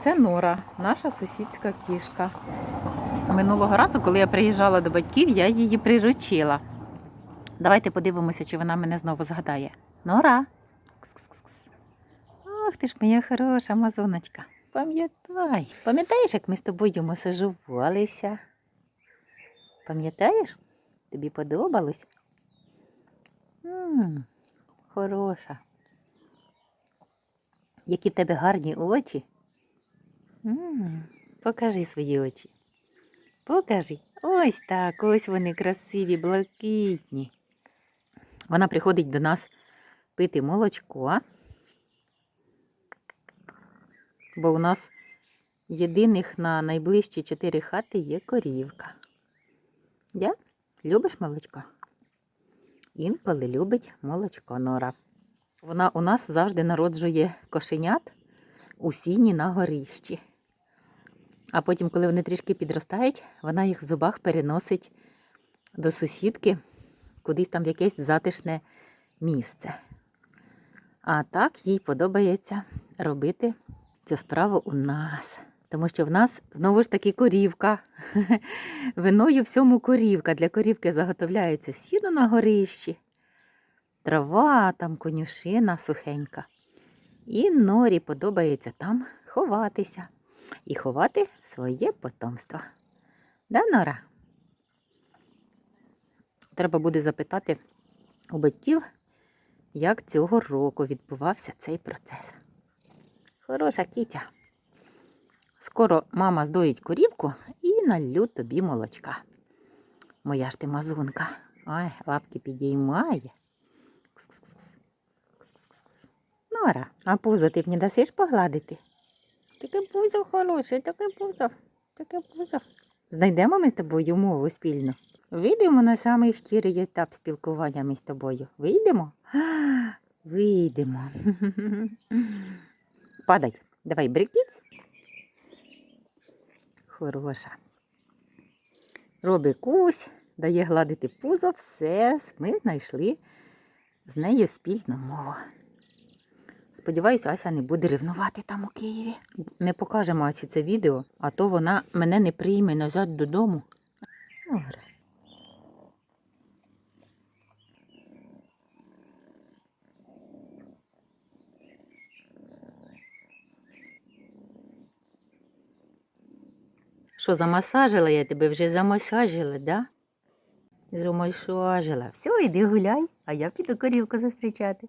Це Нора, наша сусідська кішка. Минулого разу, коли я приїжджала до батьків, я її приручила. Давайте подивимося, чи вона мене знову згадає. Нора. Кс-кс-кс. Ох, ти ж моя хороша мазоночка. Пам'ятай. Пам'ятаєш, як ми з тобою масажувалися? Пам'ятаєш? Тобі подобалось? м хороша. Які в тебе гарні очі. Покажи свої очі. Покажи. Ось так, ось вони красиві, блакитні. Вона приходить до нас пити молочко. Бо у нас єдиних на найближчі чотири хати є корівка. Я? Любиш молочко? Інколи любить молочко Нора. Вона у нас завжди народжує кошенят у сіні на горищі. А потім, коли вони трішки підростають, вона їх в зубах переносить до сусідки, кудись там в якесь затишне місце. А так їй подобається робити цю справу у нас. Тому що в нас знову ж таки корівка. Виною всьому корівка. Для корівки заготовляється сіно на горищі, трава, там конюшина сухенька. І норі подобається там ховатися і ховати своє потомство. Да, Нора? Треба буде запитати у батьків, як цього року відбувався цей процес. Хороша кітя. Скоро мама здоїть корівку і налью тобі молочка. Моя ж ти мазунка. Ой, лапки підіймає. Кс-кс-кс. Кс-кс-кс. Нора, а пузо ти б не дасиш погладити? Пузо хороше, таке пузо, таке пузо. Знайдемо ми з тобою мову спільну. Вийдемо на самий щирий етап спілкування ми з тобою. Вийдемо? Вийдемо. Падай. Давай, брикіць. Хороша. Роби кусь, дає гладити пузо, все, ми знайшли з нею спільну мову. Сподіваюся, Ася не буде ревнувати там у Києві. Не покажемо Асі це відео, а то вона мене не прийме назад додому. Добре. Що, замасажила я тебе? Вже замасажила, да? Замасажила. Все, йди гуляй, а я піду корівку зустрічати.